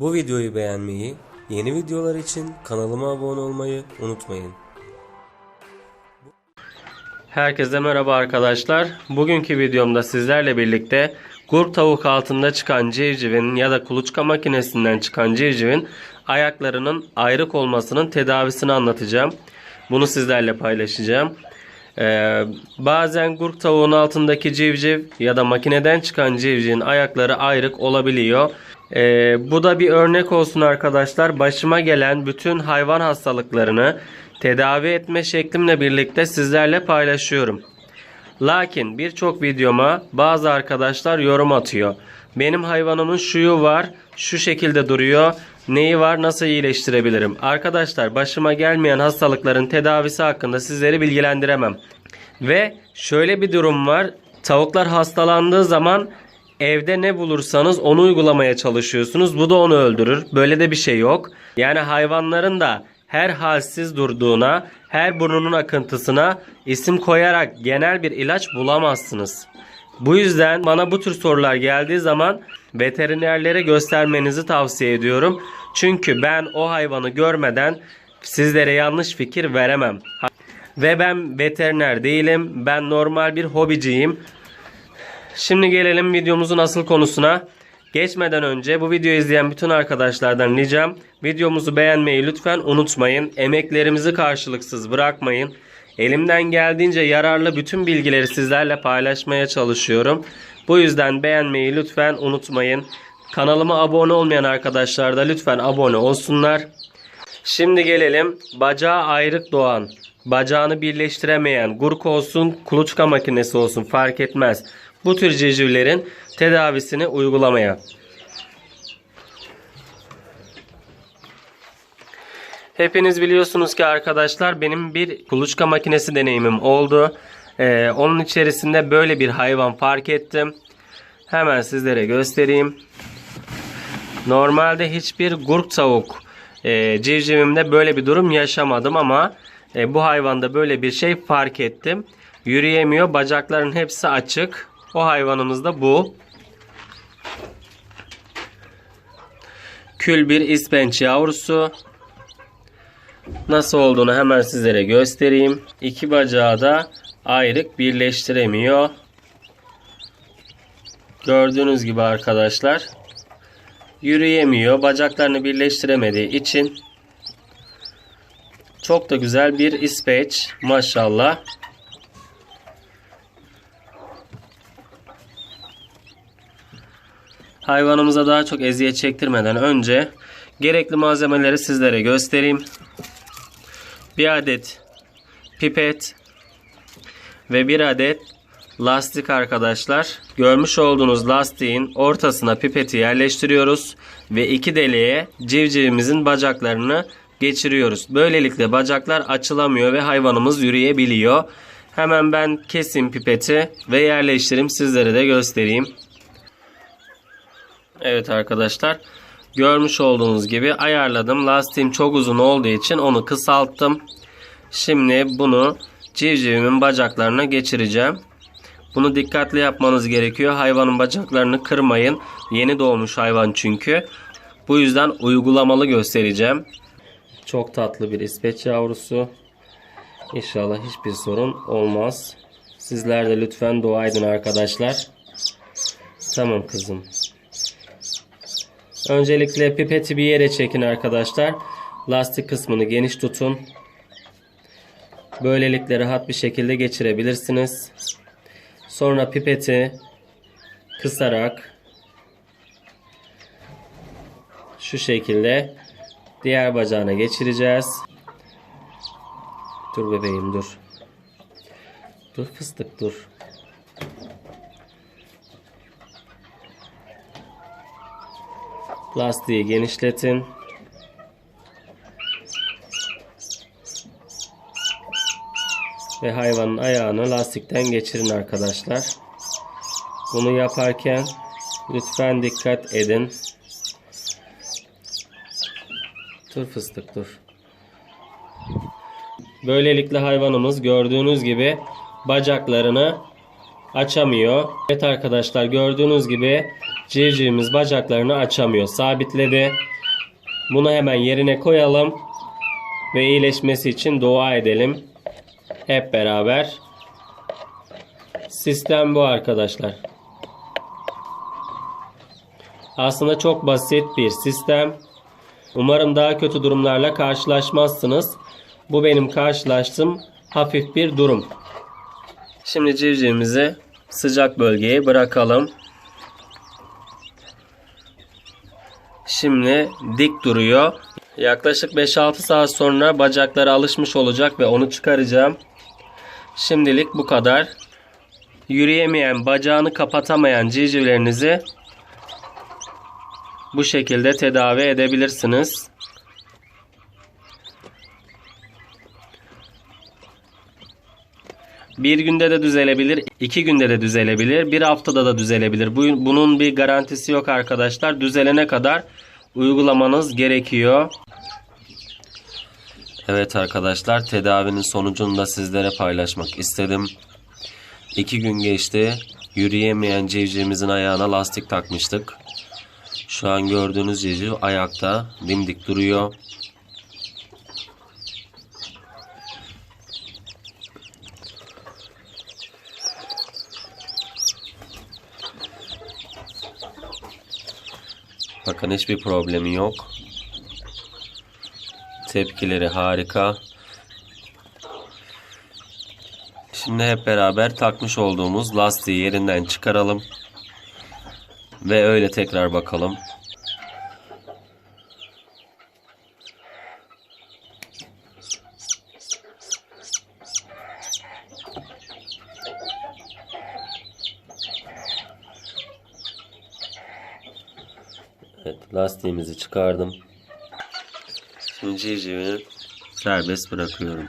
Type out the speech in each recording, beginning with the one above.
Bu videoyu beğenmeyi, yeni videolar için kanalıma abone olmayı unutmayın. Herkese merhaba arkadaşlar. Bugünkü videomda sizlerle birlikte gurk tavuk altında çıkan civcivin ya da kuluçka makinesinden çıkan civcivin ayaklarının ayrık olmasının tedavisini anlatacağım. Bunu sizlerle paylaşacağım. Ee, bazen gurk tavuğun altındaki civciv ya da makineden çıkan civcivin ayakları ayrık olabiliyor. Ee, bu da bir örnek olsun arkadaşlar. Başıma gelen bütün hayvan hastalıklarını tedavi etme şeklimle birlikte sizlerle paylaşıyorum. Lakin birçok videoma bazı arkadaşlar yorum atıyor. Benim hayvanımın şuyu var, şu şekilde duruyor. Neyi var, nasıl iyileştirebilirim? Arkadaşlar başıma gelmeyen hastalıkların tedavisi hakkında sizleri bilgilendiremem. Ve şöyle bir durum var. Tavuklar hastalandığı zaman evde ne bulursanız onu uygulamaya çalışıyorsunuz. Bu da onu öldürür. Böyle de bir şey yok. Yani hayvanların da her halsiz durduğuna, her burnunun akıntısına isim koyarak genel bir ilaç bulamazsınız. Bu yüzden bana bu tür sorular geldiği zaman veterinerlere göstermenizi tavsiye ediyorum. Çünkü ben o hayvanı görmeden sizlere yanlış fikir veremem. Ve ben veteriner değilim. Ben normal bir hobiciyim. Şimdi gelelim videomuzun asıl konusuna. Geçmeden önce bu videoyu izleyen bütün arkadaşlardan ricam videomuzu beğenmeyi lütfen unutmayın. Emeklerimizi karşılıksız bırakmayın. Elimden geldiğince yararlı bütün bilgileri sizlerle paylaşmaya çalışıyorum. Bu yüzden beğenmeyi lütfen unutmayın. Kanalıma abone olmayan arkadaşlar da lütfen abone olsunlar. Şimdi gelelim bacağı ayrık doğan, bacağını birleştiremeyen, gurk olsun, kuluçka makinesi olsun fark etmez. Bu tür civcivlerin tedavisini uygulamaya. Hepiniz biliyorsunuz ki arkadaşlar benim bir kuluçka makinesi deneyimim oldu. Ee, onun içerisinde böyle bir hayvan fark ettim. Hemen sizlere göstereyim. Normalde hiçbir gurk tavuk e, civcivimde böyle bir durum yaşamadım ama e, bu hayvanda böyle bir şey fark ettim. Yürüyemiyor. Bacakların hepsi açık. O hayvanımız da bu. Kül bir ispenç yavrusu. Nasıl olduğunu hemen sizlere göstereyim. İki bacağı da ayrık birleştiremiyor. Gördüğünüz gibi arkadaşlar yürüyemiyor. Bacaklarını birleştiremediği için çok da güzel bir ispeç maşallah. Hayvanımıza daha çok eziyet çektirmeden önce gerekli malzemeleri sizlere göstereyim. Bir adet pipet ve bir adet lastik arkadaşlar. Görmüş olduğunuz lastiğin ortasına pipeti yerleştiriyoruz ve iki deliğe civcivimizin bacaklarını geçiriyoruz. Böylelikle bacaklar açılamıyor ve hayvanımız yürüyebiliyor. Hemen ben keseyim pipeti ve yerleştireyim sizlere de göstereyim. Evet arkadaşlar görmüş olduğunuz gibi ayarladım. Lastiğim çok uzun olduğu için onu kısalttım. Şimdi bunu civcivimin bacaklarına geçireceğim. Bunu dikkatli yapmanız gerekiyor. Hayvanın bacaklarını kırmayın. Yeni doğmuş hayvan çünkü. Bu yüzden uygulamalı göstereceğim. Çok tatlı bir ispeç yavrusu. İnşallah hiçbir sorun olmaz. Sizler de lütfen dua edin arkadaşlar. Tamam kızım. Öncelikle pipeti bir yere çekin arkadaşlar. Lastik kısmını geniş tutun. Böylelikle rahat bir şekilde geçirebilirsiniz. Sonra pipeti kısarak şu şekilde diğer bacağına geçireceğiz. Dur bebeğim dur. Dur fıstık dur. Lastiği genişletin. Ve hayvanın ayağını lastikten geçirin arkadaşlar. Bunu yaparken lütfen dikkat edin. Dur fıstık dur. Böylelikle hayvanımız gördüğünüz gibi bacaklarını açamıyor. Evet arkadaşlar gördüğünüz gibi civcivimiz bacaklarını açamıyor. Sabitledi. Bunu hemen yerine koyalım ve iyileşmesi için dua edelim. Hep beraber. Sistem bu arkadaşlar. Aslında çok basit bir sistem. Umarım daha kötü durumlarla karşılaşmazsınız. Bu benim karşılaştığım hafif bir durum. Şimdi civcivimizi sıcak bölgeye bırakalım. Şimdi dik duruyor. Yaklaşık 5-6 saat sonra bacakları alışmış olacak ve onu çıkaracağım. Şimdilik bu kadar. Yürüyemeyen, bacağını kapatamayan civcivlerinizi bu şekilde tedavi edebilirsiniz. Bir günde de düzelebilir, iki günde de düzelebilir, bir haftada da düzelebilir. Bu- Bunun bir garantisi yok arkadaşlar. Düzelene kadar uygulamanız gerekiyor. Evet arkadaşlar tedavinin sonucunu da sizlere paylaşmak istedim. İki gün geçti. Yürüyemeyen civcivimizin ayağına lastik takmıştık. Şu an gördüğünüz civciv ayakta dimdik duruyor. Bakın hiçbir problemi yok. Tepkileri harika. Şimdi hep beraber takmış olduğumuz lastiği yerinden çıkaralım. Ve öyle tekrar bakalım. Evet, lastiğimizi çıkardım. Şimdi civcivi serbest bırakıyorum.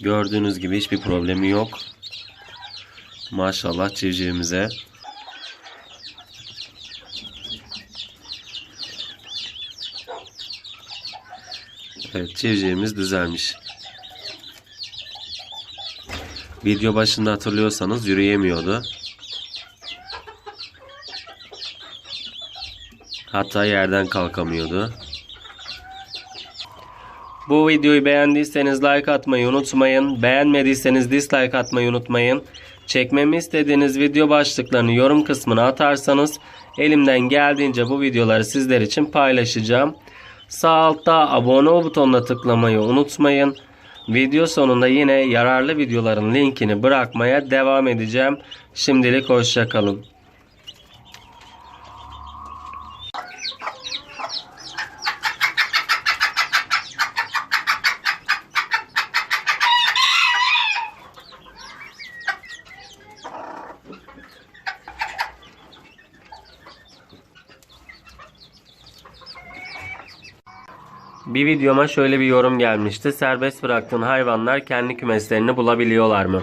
Gördüğünüz gibi hiçbir problemi yok. Maşallah civcivimize. Evet civcivimiz düzelmiş. Video başında hatırlıyorsanız yürüyemiyordu. Hatta yerden kalkamıyordu. Bu videoyu beğendiyseniz like atmayı unutmayın. Beğenmediyseniz dislike atmayı unutmayın. Çekmemi istediğiniz video başlıklarını yorum kısmına atarsanız elimden geldiğince bu videoları sizler için paylaşacağım. Sağ altta abone ol butonuna tıklamayı unutmayın. Video sonunda yine yararlı videoların linkini bırakmaya devam edeceğim. Şimdilik hoşçakalın. Bir videoma şöyle bir yorum gelmişti. Serbest bıraktığın hayvanlar kendi kümeslerini bulabiliyorlar mı?